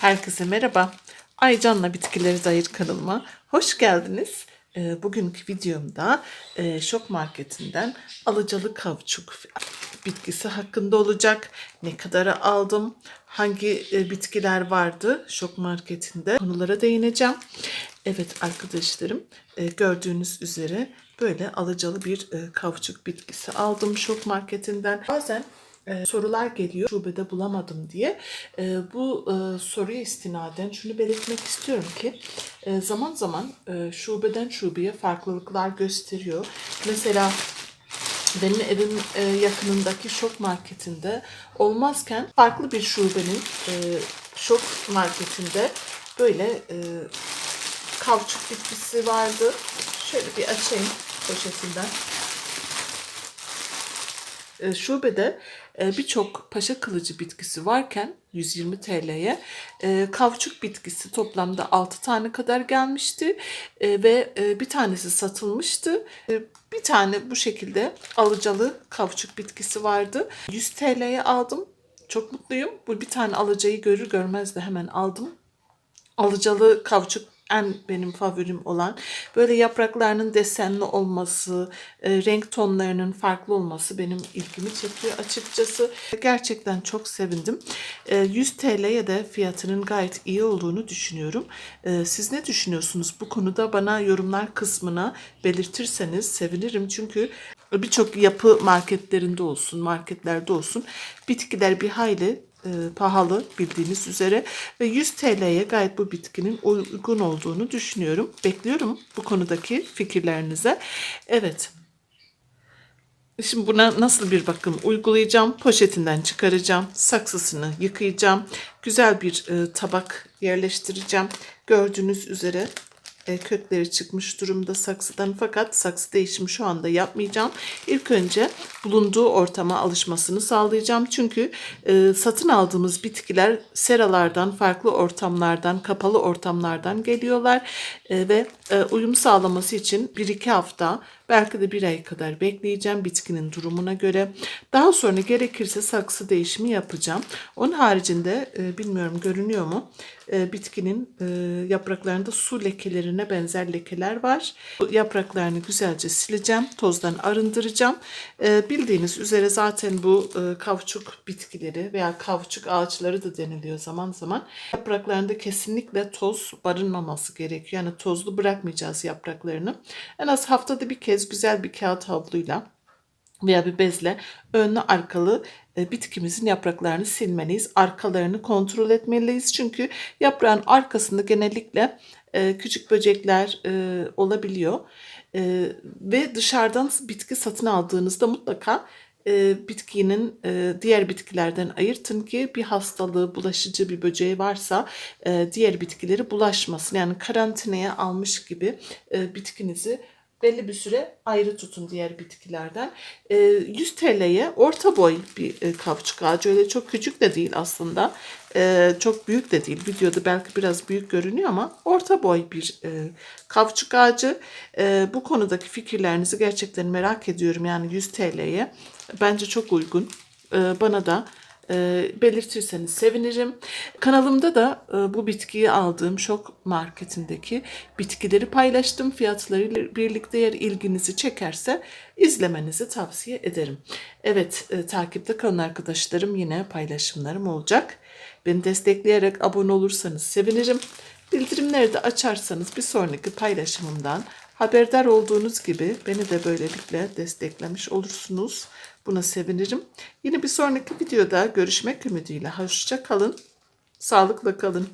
Herkese merhaba. Aycan'la Bitkileri Zahir kanalıma hoş geldiniz. Ee, Bugünkü videomda e, Şok Marketi'nden alıcalı kavçuk bitkisi hakkında olacak. Ne kadara aldım, hangi e, bitkiler vardı Şok Marketi'nde konulara değineceğim. Evet arkadaşlarım e, gördüğünüz üzere böyle alıcalı bir kavçuk bitkisi aldım Şok Marketi'nden. Bazen e, sorular geliyor şubede bulamadım diye. E, bu e, soruya istinaden şunu belirtmek istiyorum ki e, zaman zaman e, şubeden şubeye farklılıklar gösteriyor. Mesela benim evim e, yakınındaki şok marketinde olmazken farklı bir şubenin e, şok marketinde böyle e, kavçuk bitkisi vardı. Şöyle bir açayım poşetinden. E, şubede e, birçok paşa kılıcı bitkisi varken 120 TL'ye e, kavçuk bitkisi toplamda 6 tane kadar gelmişti ve bir tanesi satılmıştı. Bir tane bu şekilde alıcalı kavçuk bitkisi vardı. 100 TL'ye aldım. Çok mutluyum. Bu bir tane alıcayı görür görmez de hemen aldım alıcalı kavçuk en benim favorim olan böyle yapraklarının desenli olması, e, renk tonlarının farklı olması benim ilgimi çekiyor açıkçası. Gerçekten çok sevindim. E, 100 TL'ye de fiyatının gayet iyi olduğunu düşünüyorum. E, siz ne düşünüyorsunuz bu konuda bana yorumlar kısmına belirtirseniz sevinirim. Çünkü birçok yapı marketlerinde olsun, marketlerde olsun bitkiler bir hayli e, pahalı bildiğiniz üzere ve 100 TL'ye gayet bu bitkinin uygun olduğunu düşünüyorum. Bekliyorum bu konudaki fikirlerinize. Evet. Şimdi buna nasıl bir bakım uygulayacağım? Poşetinden çıkaracağım. Saksısını yıkayacağım. Güzel bir e, tabak yerleştireceğim. Gördüğünüz üzere e, kökleri çıkmış durumda saksıdan fakat saksı değişimi şu anda yapmayacağım. İlk önce bulunduğu ortama alışmasını sağlayacağım. Çünkü e, satın aldığımız bitkiler seralardan, farklı ortamlardan, kapalı ortamlardan geliyorlar E, ve e, uyum sağlaması için 1-2 hafta belki de bir ay kadar bekleyeceğim bitkinin durumuna göre. Daha sonra gerekirse saksı değişimi yapacağım. Onun haricinde e, bilmiyorum görünüyor mu? E, bitkinin e, yapraklarında su lekelerine benzer lekeler var. Bu yapraklarını güzelce sileceğim, tozdan arındıracağım. E, bildiğiniz üzere zaten bu e, kavçuk bitkileri veya kavçuk ağaçları da deniliyor zaman zaman. Yapraklarında kesinlikle toz barınmaması gerekiyor. Yani tozlu bırakmayacağız yapraklarını. En az haftada bir kez güzel bir kağıt havluyla veya bir bezle önlü arkalı e, bitkimizin yapraklarını silmeliyiz. Arkalarını kontrol etmeliyiz. Çünkü yaprağın arkasında genellikle e, küçük böcekler e, olabiliyor. Ve dışarıdan bitki satın aldığınızda mutlaka bitkinin diğer bitkilerden ayırtın ki bir hastalığı, bulaşıcı bir böceği varsa diğer bitkileri bulaşmasın. Yani karantinaya almış gibi bitkinizi belli bir süre ayrı tutun diğer bitkilerden. E, 100 TL'ye orta boy bir e, kavçuk ağacı öyle çok küçük de değil aslında. E, çok büyük de değil. Videoda belki biraz büyük görünüyor ama orta boy bir e, kavçuk ağacı. E, bu konudaki fikirlerinizi gerçekten merak ediyorum. Yani 100 TL'ye bence çok uygun. Bana da e, belirtirseniz sevinirim. Kanalımda da e, bu bitkiyi aldığım şok marketindeki bitkileri paylaştım. Fiyatlarıyla birlikte eğer ilginizi çekerse izlemenizi tavsiye ederim. Evet e, takipte kalın arkadaşlarım yine paylaşımlarım olacak. Beni destekleyerek abone olursanız sevinirim. Bildirimleri de açarsanız bir sonraki paylaşımımdan haberdar olduğunuz gibi beni de böylelikle desteklemiş olursunuz. Buna sevinirim. Yine bir sonraki videoda görüşmek ümidiyle. Hoşça kalın. Sağlıkla kalın.